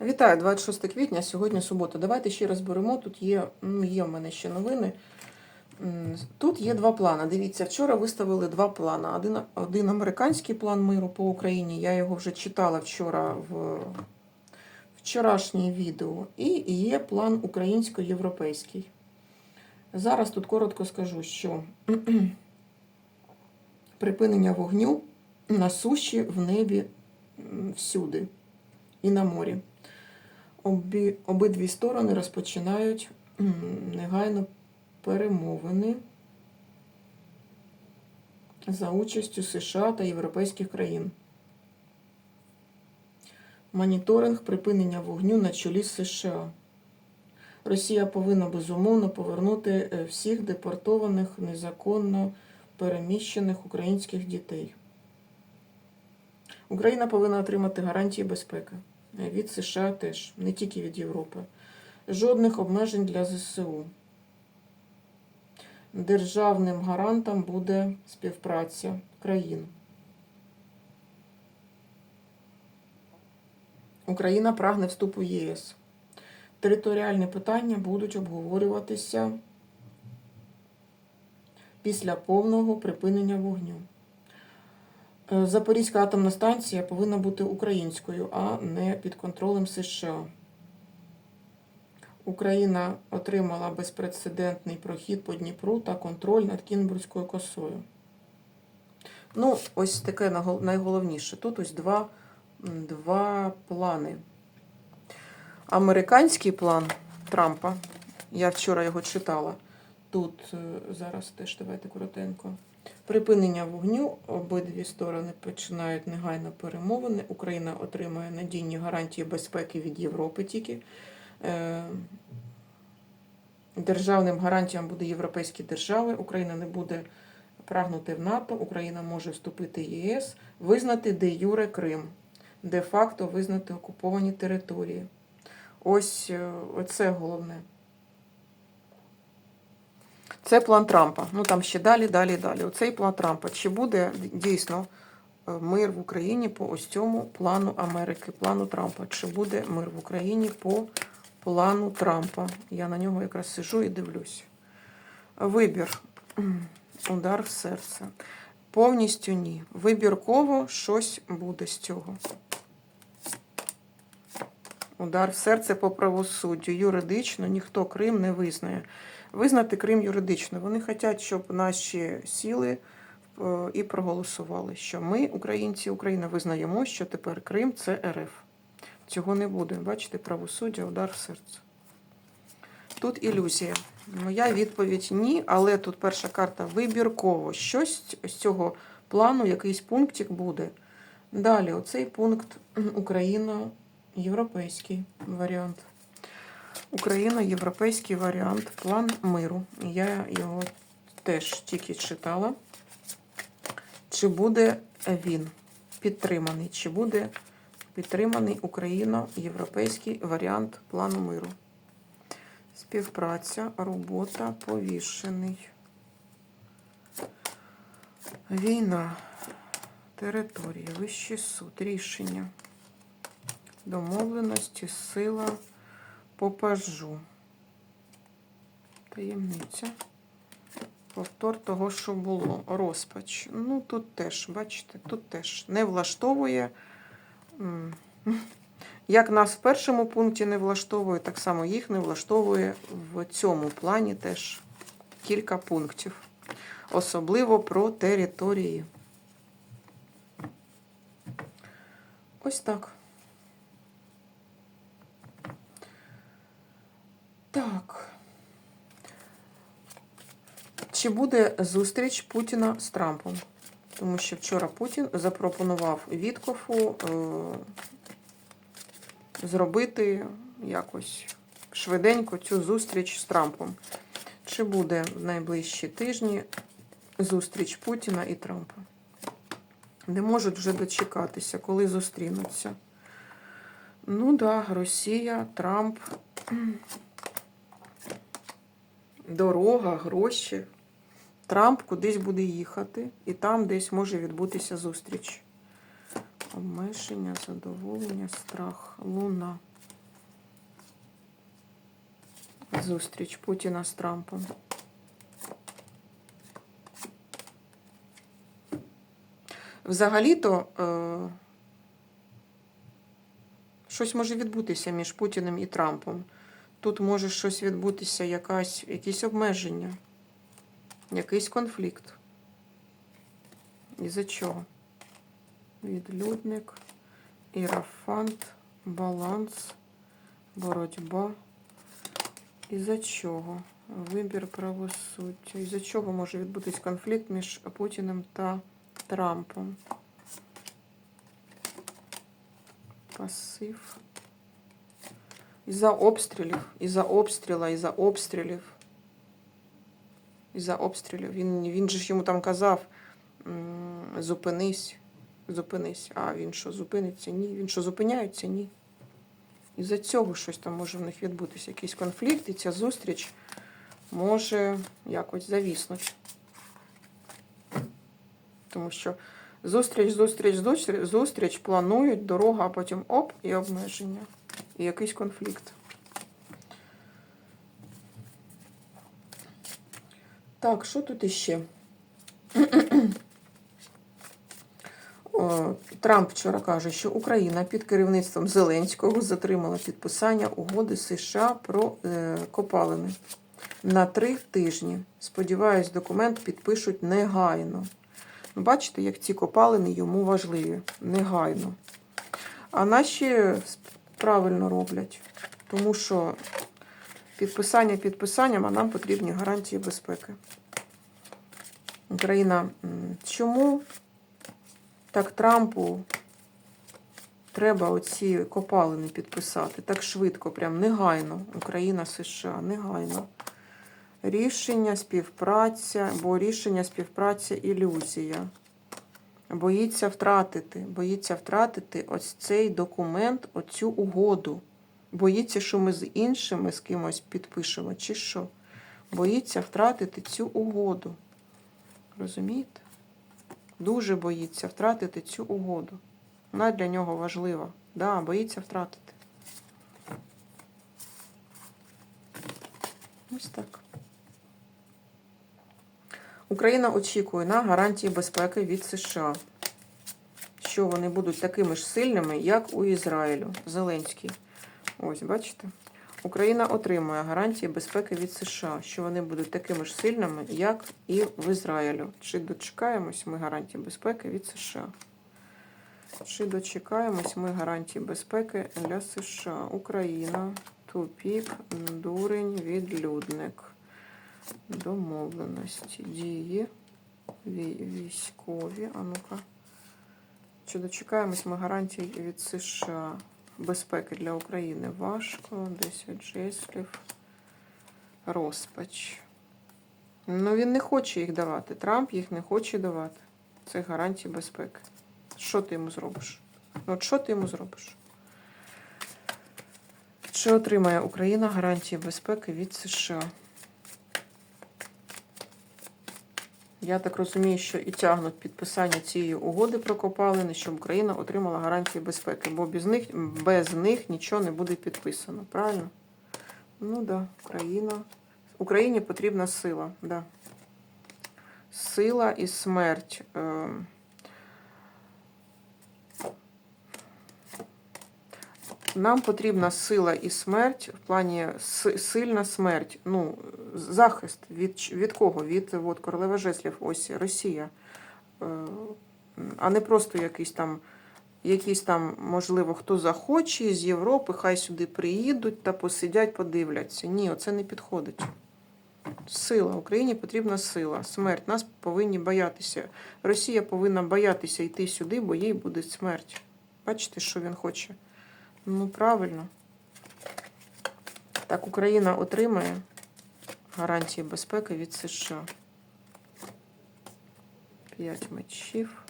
Вітаю, 26 квітня, сьогодні субота. Давайте ще розберемо. Тут є, є в мене ще новини. Тут є два плани. Дивіться, вчора виставили два плани. Один, один американський план миру по Україні. Я його вже читала вчора в вчорашнє відео. І є план українсько-європейський. Зараз тут коротко скажу, що припинення вогню на суші, в небі, всюди і на морі. Обі, обидві сторони розпочинають негайно перемовини за участю США та європейських країн. Моніторинг припинення вогню на чолі США. Росія повинна безумовно повернути е, всіх депортованих незаконно переміщених українських дітей. Україна повинна отримати гарантії безпеки. Від США теж, не тільки від Європи. Жодних обмежень для ЗСУ. Державним гарантом буде співпраця країн. Україна прагне вступу в ЄС. Територіальні питання будуть обговорюватися після повного припинення вогню. Е, Запорізька атомна станція повинна бути українською, а не під контролем США. Україна отримала безпрецедентний прохід по Дніпру та контроль над Кінбурзькою косою. Ну, ось таке найголовніше. Тут ось два, два плани. Американський план Трампа. Я вчора його читала. Тут е, зараз теж давайте коротенько. Припинення вогню. Обидві сторони починають негайно перемовини. Україна отримає надійні гарантії безпеки від Європи тільки. Е, Державним гарантіям буде європейські держави. Україна не буде прагнути в НАТО. Україна може вступити в ЄС, визнати де Юре Крим, де-факто визнати окуповані території. Ось е, оце головне. Це план Трампа. Ну там ще далі, далі, далі. Оцей план Трампа. Чи буде дійсно е, мир в Україні по ось цьому плану Америки, плану Трампа? Чи буде мир в Україні по плану Трампа? Я на нього якраз сижу і дивлюсь. Вибір. Удар в серце. Повністю ні. Вибірково щось буде з цього. Удар в серце по правосуддю. Юридично ніхто Крим не визнає. Визнати Крим юридично. Вони хочуть, щоб наші сіли е, і проголосували, що ми, українці, Україна, визнаємо, що тепер Крим це РФ. Цього не буде. Бачите, правосуддя, удар в серце. Тут ілюзія. Моя відповідь ні, але тут перша карта вибірково. Щось з цього плану, якийсь пунктик буде. Далі, оцей пункт Україна, європейський варіант. Україна, європейський варіант, план миру. Я його теж тільки читала. Чи буде він підтриманий? Чи буде підтриманий Україна, європейський варіант плану миру? Співпраця, робота, повішений. Війна, територія, вищий суд, рішення, домовленості, сила, попажу. Таємниця. Повтор того, що було. Розпач. Ну, тут теж, бачите, тут теж не влаштовує. Як нас в першому пункті не влаштовує, так само їх не влаштовує в цьому плані теж кілька пунктів. Особливо про території. Ось так. Так. Чи буде зустріч Путіна з Трампом? Тому що вчора Путін запропонував Віткофу е, зробити якось швиденько цю зустріч з Трампом. Чи буде в найближчі тижні зустріч Путіна і Трампа? Не можуть вже дочекатися, коли зустрінуться. Ну да, Росія, Трамп, дорога, гроші. Трамп кудись буде їхати, і там десь може відбутися зустріч. Обмеження, задоволення, страх, луна. Зустріч Путіна з Трампом. Взагалі-то е, щось може відбутися між Путіним і Трампом. Тут може щось відбутися, якась, якісь обмеження, якийсь конфлікт. І за чого? Відлюдник, ірафант, баланс, боротьба. І за чого? Вибір правосуддя. І за чого може відбутись конфлікт між Путіним та Трампом? Пасив. Із-за обстрілів, із-за обстріла, із-за обстрілів. Із-за обстрілів. Він, він же ж йому там казав, зупинись, зупинись. А він що, зупиниться? Ні. Він що, зупиняється? Ні. Із-за цього щось там може в них відбутися, якийсь конфлікт, і ця зустріч може якось завіснути. Тому що зустріч, зустріч, зустріч, зустріч планують, дорога, а потім оп, і обмеження. І якийсь конфлікт. Так, що тут іще? Трамп вчора каже, що Україна під керівництвом Зеленського затримала підписання угоди США про е, копалини на три тижні. Сподіваюсь, документ підпишуть негайно. Ну, Бачите, як ці копалини йому важливі. Негайно. А наші правильно роблять, тому що підписання підписанням, а нам потрібні гарантії безпеки. Україна, чому так Трампу треба оці копалини підписати так швидко, прям негайно. Україна, США, негайно. Рішення, співпраця, бо рішення, співпраця, ілюзія. Боїться втратити, боїться втратити ось цей документ, оцю угоду. Боїться, що ми з іншими з кимось підпишемо, чи що? Боїться втратити цю угоду. Розумієте? Дуже боїться втратити цю угоду. Вона для нього важлива. Да, боїться втратити. Ось так. Україна очікує на гарантії безпеки від США, що вони будуть такими ж сильними, як у Ізраїлю. Зеленський. Ось, бачите? Україна отримує гарантії безпеки від США, що вони будуть такими ж сильними, як і в Ізраїлю. Чи дочекаємось ми гарантії безпеки від США? Чи дочекаємось ми гарантії безпеки для США? Україна, тупік, дурень, відлюдник. Домовленості, дії, військові. А ну-ка. Чи дочекаємось ми гарантій від США? Безпеки для України важко. 10 жеслів. Розпач. Ну, він не хоче їх давати. Трамп їх не хоче давати. Це гарантії безпеки. Що ти йому зробиш? Ну, от що ти йому зробиш? Чи отримає Україна гарантії безпеки від США? Я так розумію, що і тягнуть підписання цієї угоди про копалини, щоб Україна отримала гарантії безпеки, бо без них, без них нічого не буде підписано. Правильно? Ну так, да, Україна. Україні потрібна сила, да. Сила і смерть. Ем. Нам потрібна сила і смерть в плані си- сильна смерть. Ну, захист від, від кого? Від от, королева Жеслів, ось Росія. Е, А не просто якийсь там, якийсь там, можливо, хто захоче з Європи, хай сюди приїдуть та посидять, подивляться. Ні, оце не підходить. Сила. Україні потрібна сила. Смерть. Нас повинні боятися. Росія повинна боятися йти сюди, бо їй буде смерть. Бачите, що він хоче? Ну, правильно. Так, Україна отримає гарантії безпеки від США. П'ять мечів.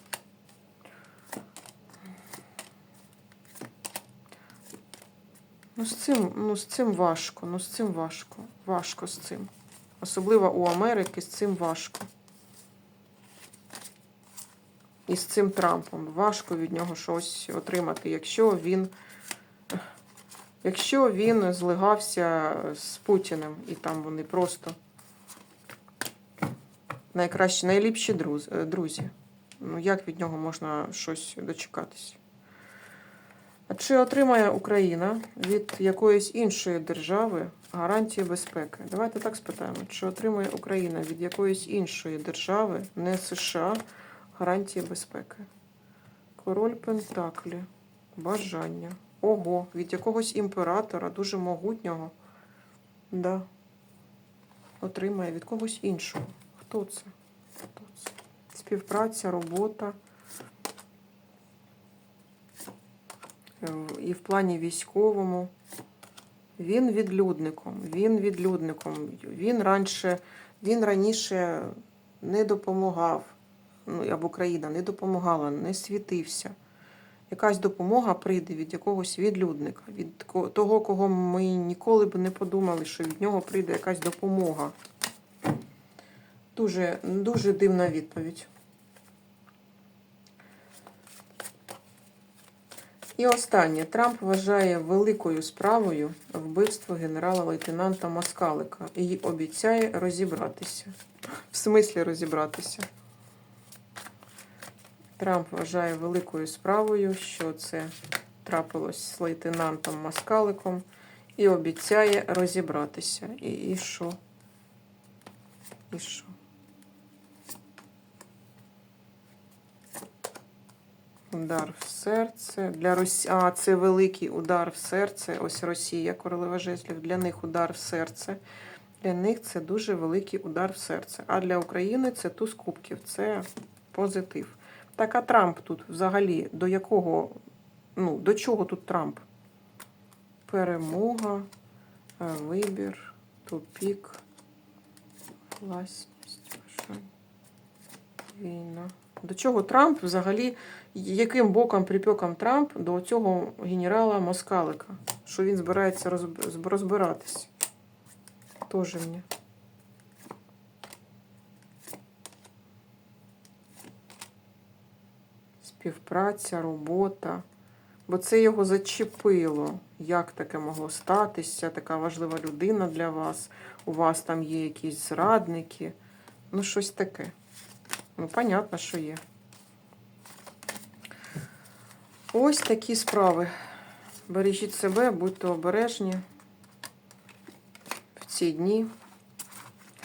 Ну, з цим, ну, з цим важко, ну з цим важко. Важко з цим. Особливо у Америки з цим важко. І з цим Трампом. Важко від нього щось отримати, якщо він Якщо він злигався з Путіним, і там вони просто найкращі, найліпші е, друзі. Ну, як від нього можна щось дочекатися? А чи отримає Україна від якоїсь іншої держави гарантії безпеки? Давайте так спитаємо. Чи отримує Україна від якоїсь іншої держави, не США, гарантії безпеки? Король Пентаклі. Бажання. Ого, від якогось імператора, дуже могутнього. Да. Отримає від когось іншого. Хто це? Хто це? Співпраця, робота. Е, І в плані військовому. Він відлюдником. Він відлюдником. Він раніше, він раніше не допомагав. Ну, або країна не допомагала, не світився. Якась допомога прийде від якогось відлюдника, від того, кого ми ніколи б не подумали, що від нього прийде якась допомога. Дуже, дуже дивна відповідь. І останнє. Трамп вважає великою справою вбивство генерала-лейтенанта Маскалика і обіцяє розібратися. В смислі розібратися. Трамп вважає великою справою, що це трапилось з лейтенантом Маскаликом, і обіцяє розібратися. І, і що? І що? Удар в серце. Для Росі... А, це великий удар в серце. Ось Росія, королева жезлів. Для них удар в серце. Для них це дуже великий удар в серце. А для України це туз кубків. Це позитив. Так, а Трамп тут взагалі до якого, ну, до чого тут Трамп? Перемога, е, вибір, тупік, власність, війна. До чого Трамп взагалі, яким боком припеком Трамп до цього генерала Москалика? Що він збирається розбиратись? Тоже мені. Співпраця, робота. Бо це його зачепило. Як таке могло статися? Така важлива людина для вас. У вас там є якісь зрадники. Ну, щось таке. Ну, понятно, що є. Ось такі справи. Бережіть себе, будьте обережні в ці дні,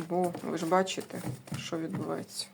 бо ви ж бачите, що відбувається.